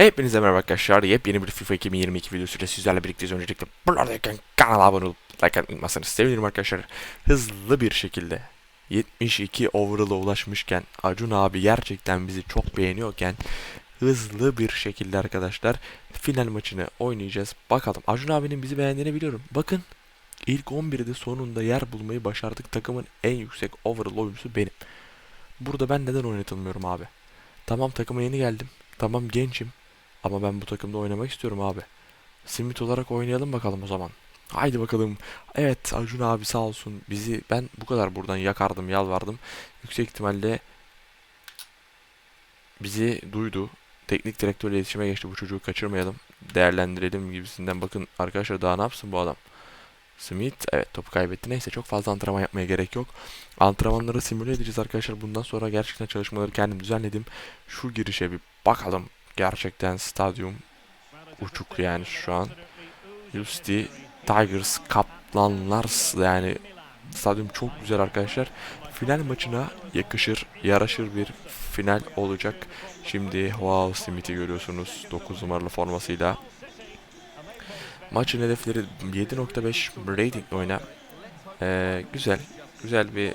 Hepinize merhaba arkadaşlar. Yepyeni bir FIFA 2022 videosuyla sizlerle birlikteyiz. Öncelikle buralardayken kanala abone olup like atmayı unutmazsanız sevinirim arkadaşlar. Hızlı bir şekilde 72 overall'a ulaşmışken Acun abi gerçekten bizi çok beğeniyorken hızlı bir şekilde arkadaşlar final maçını oynayacağız. Bakalım Acun abinin bizi beğendiğini biliyorum. Bakın ilk 11'de sonunda yer bulmayı başardık. Takımın en yüksek overall oyuncusu benim. Burada ben neden oynatılmıyorum abi? Tamam takıma yeni geldim. Tamam gençim. Ama ben bu takımda oynamak istiyorum abi. Simit olarak oynayalım bakalım o zaman. Haydi bakalım. Evet Acun abi sağ olsun bizi ben bu kadar buradan yakardım yalvardım. Yüksek ihtimalle bizi duydu. Teknik direktörle iletişime geçti bu çocuğu kaçırmayalım. Değerlendirelim gibisinden. Bakın arkadaşlar daha ne yapsın bu adam. Smith evet topu kaybetti. Neyse çok fazla antrenman yapmaya gerek yok. Antrenmanları simüle edeceğiz arkadaşlar. Bundan sonra gerçekten çalışmaları kendim düzenledim. Şu girişe bir bakalım. Gerçekten stadyum uçuk yani şu an. Houston Tigers Kaplanlar yani stadyum çok güzel arkadaşlar. Final maçına yakışır, yaraşır bir final olacak. Şimdi Wow Smith'i görüyorsunuz 9 numaralı formasıyla. Maçın hedefleri 7.5 rating oyna. Ee, güzel, güzel bir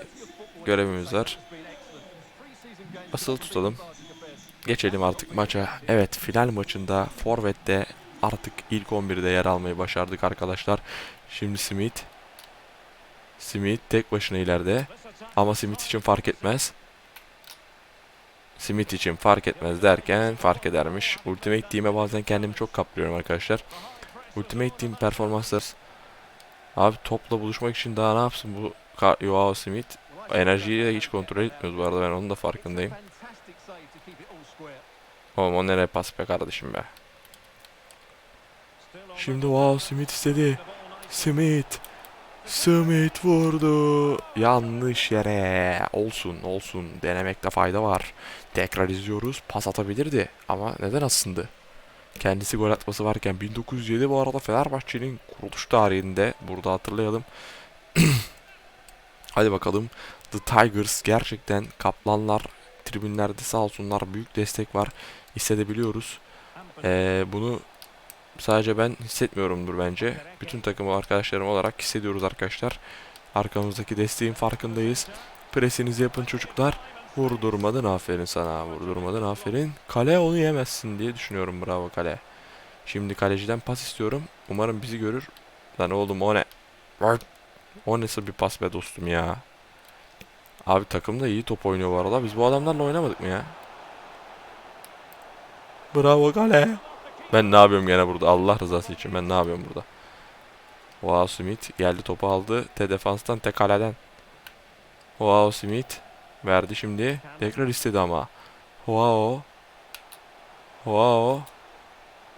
görevimiz var. Asıl tutalım. Geçelim artık maça. Evet final maçında Forvet'te artık ilk 11'de yer almayı başardık arkadaşlar. Şimdi Smith. Smith tek başına ileride. Ama Smith için fark etmez. Smith için fark etmez derken fark edermiş. Ultimate Team'e bazen kendimi çok kaplıyorum arkadaşlar. Ultimate Team performanslar. Abi topla buluşmak için daha ne yapsın bu Joao Smith? Enerjiyi de hiç kontrol etmiyoruz bu arada ben onun da farkındayım. Oğlum o nereye pas be kardeşim be. Şimdi wow Smith istedi. Smith. Smith vurdu. Yanlış yere. Olsun olsun. Denemekte fayda var. Tekrar izliyoruz. Pas atabilirdi. Ama neden aslında? Kendisi gol atması varken 1907 bu arada Fenerbahçe'nin kuruluş tarihinde burada hatırlayalım. Hadi bakalım. The Tigers gerçekten kaplanlar tribünlerde sağ olsunlar büyük destek var hissedebiliyoruz. Ee, bunu sadece ben hissetmiyorumdur bence. Bütün takım arkadaşlarım olarak hissediyoruz arkadaşlar. Arkamızdaki desteğin farkındayız. Presinizi yapın çocuklar. Vurdurmadın aferin sana. Vurdurmadın aferin. Kale onu yemezsin diye düşünüyorum. Bravo kale. Şimdi kaleciden pas istiyorum. Umarım bizi görür. Lan oğlum o ne? O nasıl bir pas be dostum ya. Abi takım da iyi top oynuyor bu arada. Biz bu adamlarla oynamadık mı ya? Bravo kale. Ben ne yapıyorum gene burada? Allah rızası için ben ne yapıyorum burada? Wow Smith geldi topu aldı. Te defanstan te kaleden. Wow Smith verdi şimdi. Tekrar istedi ama. Wow. Wow.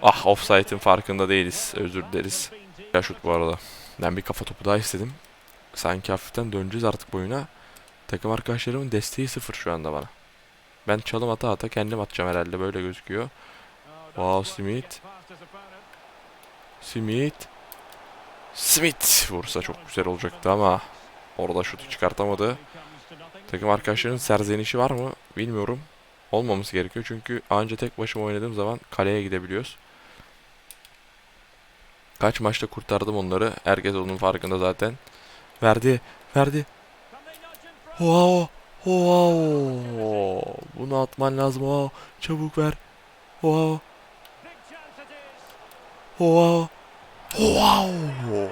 Ah offside'in farkında değiliz. Özür dileriz. Ya şut bu arada. Ben bir kafa topu daha istedim. Sanki hafiften döneceğiz artık bu oyuna. Takım arkadaşlarımın desteği sıfır şu anda bana. Ben çalım ata ata kendim atacağım herhalde böyle gözüküyor. Wow Smith. Smith. Smith vursa çok güzel olacaktı ama orada şutu çıkartamadı. Takım arkadaşlarının serzenişi var mı bilmiyorum. Olmaması gerekiyor çünkü anca tek başıma oynadığım zaman kaleye gidebiliyoruz. Kaç maçta kurtardım onları. Herkes onun farkında zaten. Verdi. Verdi. Wow. Wow. Bunu atman lazım. Wow. Çabuk ver. Wow. Wow. Wow.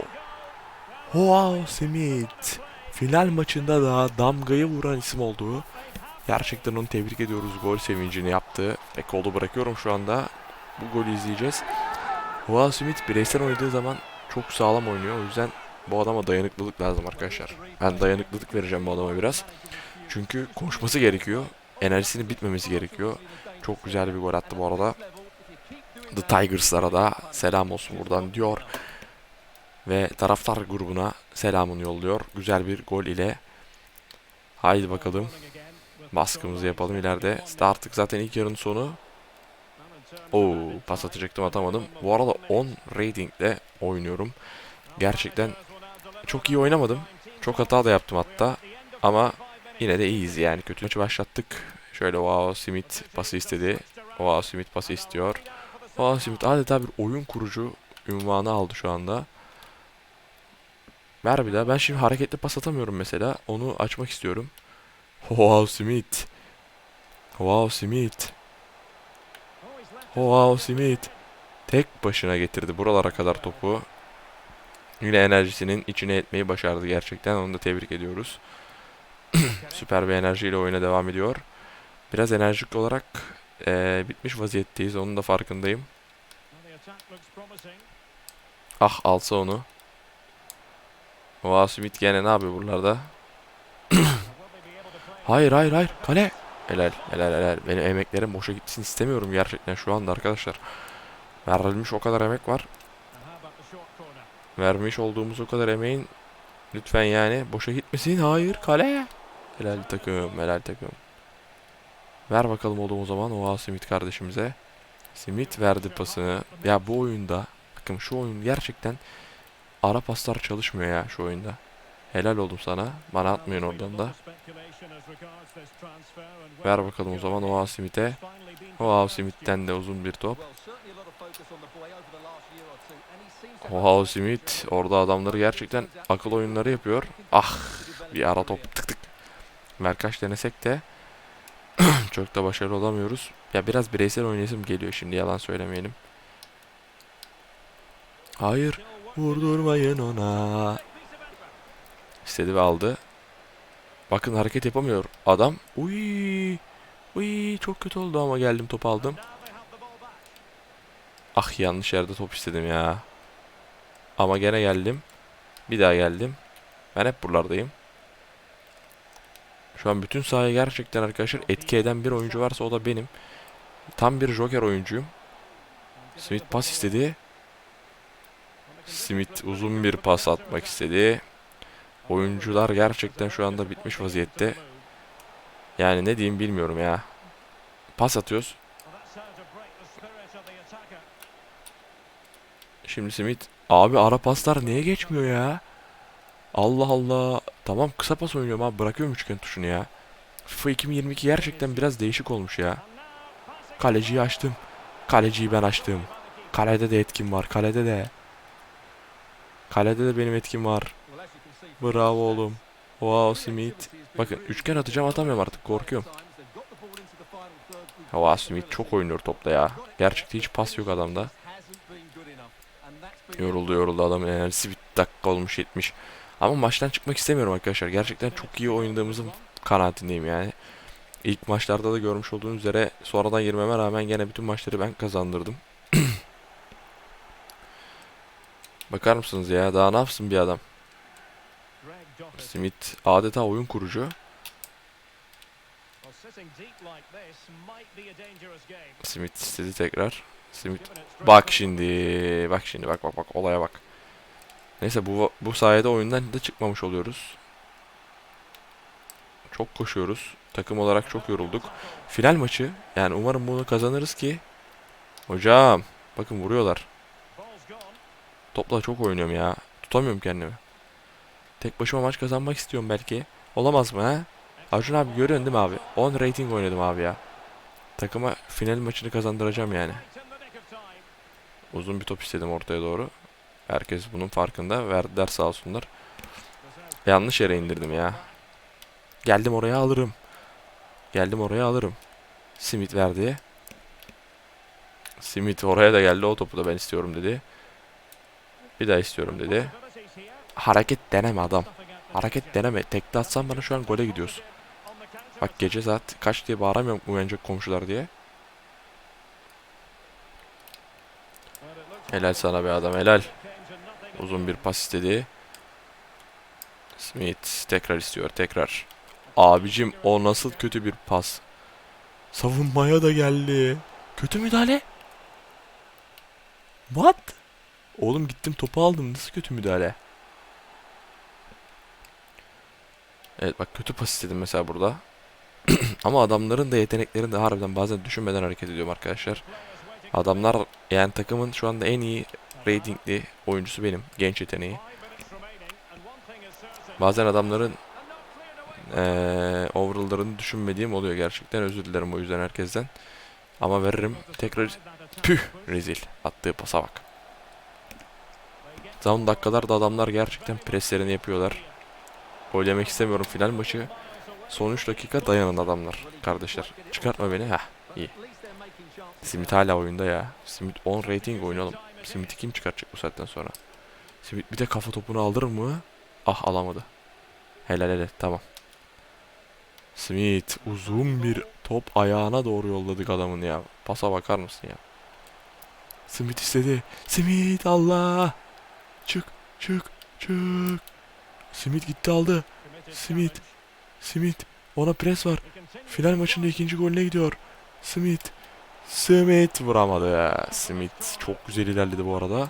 Wow Smith. Final maçında da damgayı vuran isim olduğu. Gerçekten onu tebrik ediyoruz gol sevincini yaptı. Ve kolu bırakıyorum şu anda. Bu golü izleyeceğiz. Wow Smith bireysel oynadığı zaman çok sağlam oynuyor. O yüzden bu adama dayanıklılık lazım arkadaşlar. Ben dayanıklılık vereceğim bu adama biraz. Çünkü koşması gerekiyor. Enerjisinin bitmemesi gerekiyor. Çok güzel bir gol attı bu arada. The Tigers'lara da selam olsun buradan diyor. Ve taraftar grubuna selamını yolluyor. Güzel bir gol ile. Haydi bakalım. Baskımızı yapalım ileride. Artık zaten ilk yarının sonu. Oo, pas atacaktım atamadım. Bu arada 10 ratingle oynuyorum. Gerçekten çok iyi oynamadım. Çok hata da yaptım hatta. Ama yine de iyiyiz yani. Kötü maçı başlattık. Şöyle wow Smith pası istedi. Wow Smith pası istiyor. Oha Smith adeta bir oyun kurucu ünvanı aldı şu anda. Daha. Ben şimdi hareketli pas atamıyorum mesela. Onu açmak istiyorum. Wow Smith. Wow Smith. Wow Smith. Tek başına getirdi buralara kadar topu. Yine enerjisinin içine etmeyi başardı gerçekten. Onu da tebrik ediyoruz. Süper bir enerjiyle oyuna devam ediyor. Biraz enerjik olarak eee, bitmiş vaziyetteyiz. Onun da farkındayım. Ah alsa onu. Wow Smith gene ne yapıyor buralarda? Hayır hayır hayır. Kale. Helal helal helal. Benim emeklerim boşa gitsin istemiyorum gerçekten şu anda arkadaşlar. Verilmiş o kadar emek var. Vermiş olduğumuz o kadar emeğin lütfen yani boşa gitmesin. Hayır kale. Helal takım helal takım. Ver bakalım oğlum o zaman o Smith kardeşimize. Smith verdi pasını. Ya bu oyunda bakın şu oyun gerçekten ara paslar çalışmıyor ya şu oyunda. Helal oldum sana. Bana atmayın oradan da. Ver bakalım o zaman o Smith'e. O Smith'ten de uzun bir top. Oha Smith orada adamları gerçekten akıl oyunları yapıyor. Ah bir ara top tık tık. Merkaç denesek de çok da başarılı olamıyoruz. Ya biraz bireysel oynayasım geliyor şimdi yalan söylemeyelim. Hayır vurdurmayın ona. İstedi ve aldı. Bakın hareket yapamıyor adam. Uy, uy çok kötü oldu ama geldim topu aldım. Ah yanlış yerde top istedim ya. Ama gene geldim. Bir daha geldim. Ben hep buralardayım. Şu an bütün sahaya gerçekten arkadaşlar etki eden bir oyuncu varsa o da benim. Tam bir joker oyuncuyum. Smith pas istedi. Smith uzun bir pas atmak istedi. Oyuncular gerçekten şu anda bitmiş vaziyette. Yani ne diyeyim bilmiyorum ya. Pas atıyoruz. Şimdi Smith. Abi ara paslar niye geçmiyor ya? Allah Allah. Tamam kısa pas oynuyorum abi. Bırakıyorum üçgen tuşunu ya. FIFA 2022 gerçekten biraz değişik olmuş ya. Kaleciyi açtım. Kaleciyi ben açtım. Kalede de etkim var. Kalede de. Kalede de benim etkim var. Bravo oğlum. Wow Smith. Bakın üçgen atacağım atamıyorum artık korkuyorum. Wow Smith çok oynuyor topla ya. Gerçekten hiç pas yok adamda. Yoruldu yoruldu adamın enerjisi bir dakika olmuş 70. Ama maçtan çıkmak istemiyorum arkadaşlar. Gerçekten çok iyi oynadığımızın kanaatindeyim yani. İlk maçlarda da görmüş olduğunuz üzere sonradan girmeme rağmen gene bütün maçları ben kazandırdım. Bakar mısınız ya daha ne yapsın bir adam? Smith adeta oyun kurucu. Smith istedi tekrar. Smith bak şimdi bak şimdi bak bak bak olaya bak. Neyse bu bu sayede oyundan da çıkmamış oluyoruz. Çok koşuyoruz. Takım olarak çok yorulduk. Final maçı. Yani umarım bunu kazanırız ki. Hocam. Bakın vuruyorlar. Topla çok oynuyorum ya. Tutamıyorum kendimi. Tek başıma maç kazanmak istiyorum belki. Olamaz mı ha? Acun abi görüyorsun değil mi abi? 10 rating oynadım abi ya. Takıma final maçını kazandıracağım yani. Uzun bir top istedim ortaya doğru. Herkes bunun farkında. Verdiler sağ olsunlar. Yanlış yere indirdim ya. Geldim oraya alırım. Geldim oraya alırım. Simit verdi. Simit oraya da geldi. O topu da ben istiyorum dedi. Bir daha istiyorum dedi. Hareket deneme adam. Hareket deneme. Tekte atsan bana şu an gole gidiyorsun. Bak gece saat kaç diye bağıramıyorum uyanacak komşular diye. Helal sana be adam helal. Uzun bir pas istedi. Smith tekrar istiyor tekrar. Abicim o nasıl kötü bir pas. Savunmaya da geldi. Kötü müdahale. What? Oğlum gittim topu aldım. Nasıl kötü müdahale? Evet bak kötü pas istedim mesela burada. Ama adamların da yeteneklerini de harbiden bazen düşünmeden hareket ediyorum arkadaşlar. Adamlar yani takımın şu anda en iyi ratingli oyuncusu benim. Genç yeteneği. Bazen adamların eee overall'larını düşünmediğim oluyor gerçekten. Özür dilerim o yüzden herkesten. Ama veririm. Tekrar Püh rezil. Attığı pasa bak. Son dakikalarda adamlar gerçekten preslerini yapıyorlar. Gol istemiyorum final maçı. Son 3 dakika dayanın adamlar. Kardeşler çıkartma beni. Heh iyi. Simit hala oyunda ya. Simit 10 rating oynayalım. Simit'i kim çıkartacak bu saatten sonra? Simit bir de kafa topunu alır mı? Ah alamadı. Helal helal tamam. Smith uzun bir top ayağına doğru yolladık adamın ya. Pasa bakar mısın ya? Smith istedi. Smith Allah. Çık çık çık. Smith gitti aldı. Smith. Smith. Ona pres var. Final maçında ikinci golüne gidiyor. Smith. Smith vuramadı. Smith çok güzel ilerledi bu arada.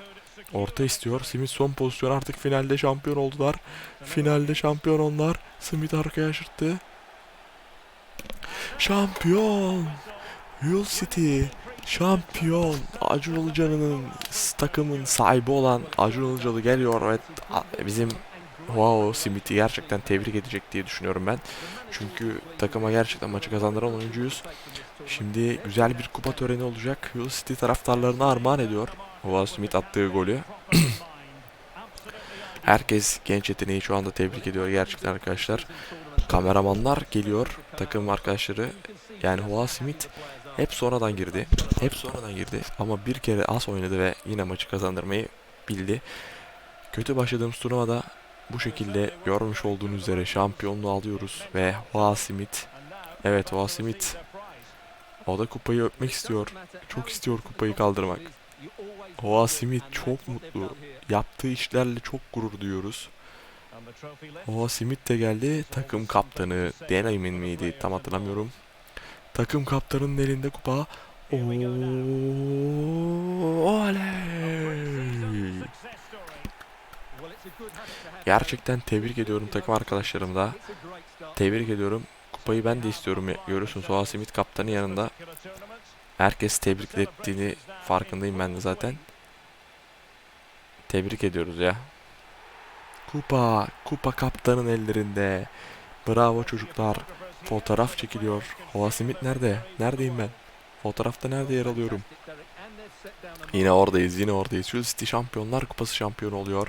Orta istiyor. Smith son pozisyon artık finalde şampiyon oldular. Finalde şampiyon onlar. Smith arkaya şırttı. Şampiyon. Hull City. Şampiyon. Acun Ilıcalı'nın takımın sahibi olan Acun Ilıcalı geliyor ve a- bizim wow Smith'i gerçekten tebrik edecek diye düşünüyorum ben. Çünkü takıma gerçekten maçı kazandıran oyuncuyuz. Şimdi güzel bir kupa töreni olacak. Hull City taraftarlarına armağan ediyor. Wow Smith attığı golü. Herkes genç yeteneği şu anda tebrik ediyor gerçekten arkadaşlar. Kameramanlar geliyor. Takım arkadaşları yani Hoa Smith hep sonradan girdi. Hep sonradan girdi ama bir kere az oynadı ve yine maçı kazandırmayı bildi. Kötü başladığımız turnuvada bu şekilde görmüş olduğunuz üzere şampiyonluğu alıyoruz ve Hoa Smith evet Hoa Smith o da kupayı öpmek istiyor. Çok istiyor kupayı kaldırmak. Hoa Smith çok mutlu. Yaptığı işlerle çok gurur duyuyoruz. Hoa Smith de geldi. Takım kaptanı Denaymin miydi? Tam hatırlamıyorum. Takım kaptanının elinde kupa. Oley! Gerçekten tebrik ediyorum takım arkadaşlarım da. Tebrik ediyorum. Kupayı ben de istiyorum. ya. Görüyorsunuz Hoa Smith kaptanı yanında. Herkes tebrik ettiğini farkındayım ben de zaten. Tebrik ediyoruz ya. Kupa, kupa kaptanın ellerinde. Bravo çocuklar. Fotoğraf çekiliyor. Hoa Smith nerede? Neredeyim ben? Fotoğrafta nerede yer alıyorum? Yine oradayız, yine oradayız. Hull City Şampiyonlar Kupası şampiyonu oluyor.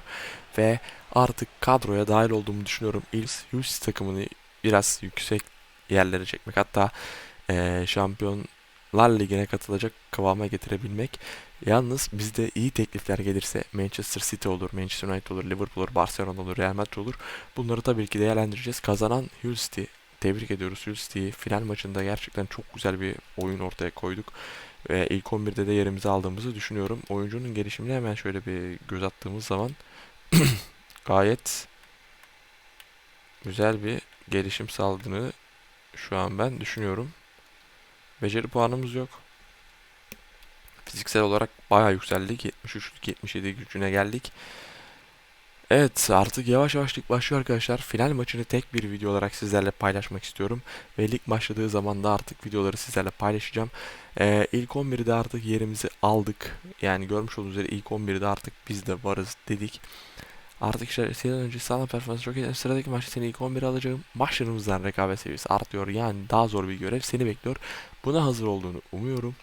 Ve artık kadroya dahil olduğumu düşünüyorum. İlk Hull City takımını biraz yüksek yerlere çekmek. Hatta eee Şampiyonlar Ligi'ne katılacak kıvama getirebilmek. Yalnız bizde iyi teklifler gelirse Manchester City olur, Manchester United olur, Liverpool olur, Barcelona olur, Real Madrid olur. Bunları tabii ki değerlendireceğiz. Kazanan Hull City. Tebrik ediyoruz Hull City'yi. Final maçında gerçekten çok güzel bir oyun ortaya koyduk. Ve ilk 11'de de yerimizi aldığımızı düşünüyorum. Oyuncunun gelişimine hemen şöyle bir göz attığımız zaman gayet güzel bir gelişim sağladığını şu an ben düşünüyorum. Beceri puanımız yok. Fiziksel olarak bayağı yükseldik. 73 77 gücüne geldik. Evet artık yavaş yavaş lig başlıyor arkadaşlar. Final maçını tek bir video olarak sizlerle paylaşmak istiyorum. Ve lig başladığı zaman da artık videoları sizlerle paylaşacağım. Ee, ilk 11'de artık yerimizi aldık. Yani görmüş olduğunuz üzere ilk 11'de artık biz de varız dedik. Artık işte senin önce sana performansı çok iyi. Sıradaki maçta seni ilk 11'e alacağım. Maçlarımızdan rekabet seviyesi artıyor. Yani daha zor bir görev seni bekliyor. Buna hazır olduğunu umuyorum.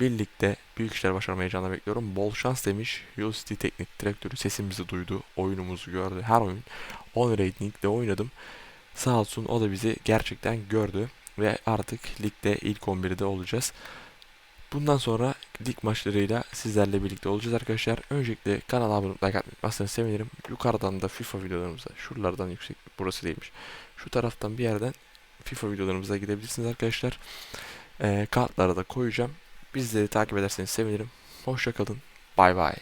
Birlikte büyük işler başarmayı heyecanla bekliyorum. Bol şans demiş. City teknik direktörü sesimizi duydu. Oyunumuzu gördü. Her oyun 10 ratingle oynadım. Sağ olsun o da bizi gerçekten gördü. Ve artık ligde ilk 11'de olacağız. Bundan sonra lig maçlarıyla sizlerle birlikte olacağız arkadaşlar. Öncelikle kanala abone olmayı like atmayı sevinirim. Yukarıdan da FIFA videolarımıza, şuralardan yüksek, burası değilmiş. Şu taraftan bir yerden FIFA videolarımıza gidebilirsiniz arkadaşlar. Ee, kartlara da koyacağım. Bizleri takip ederseniz sevinirim. Hoşçakalın. Bay bay.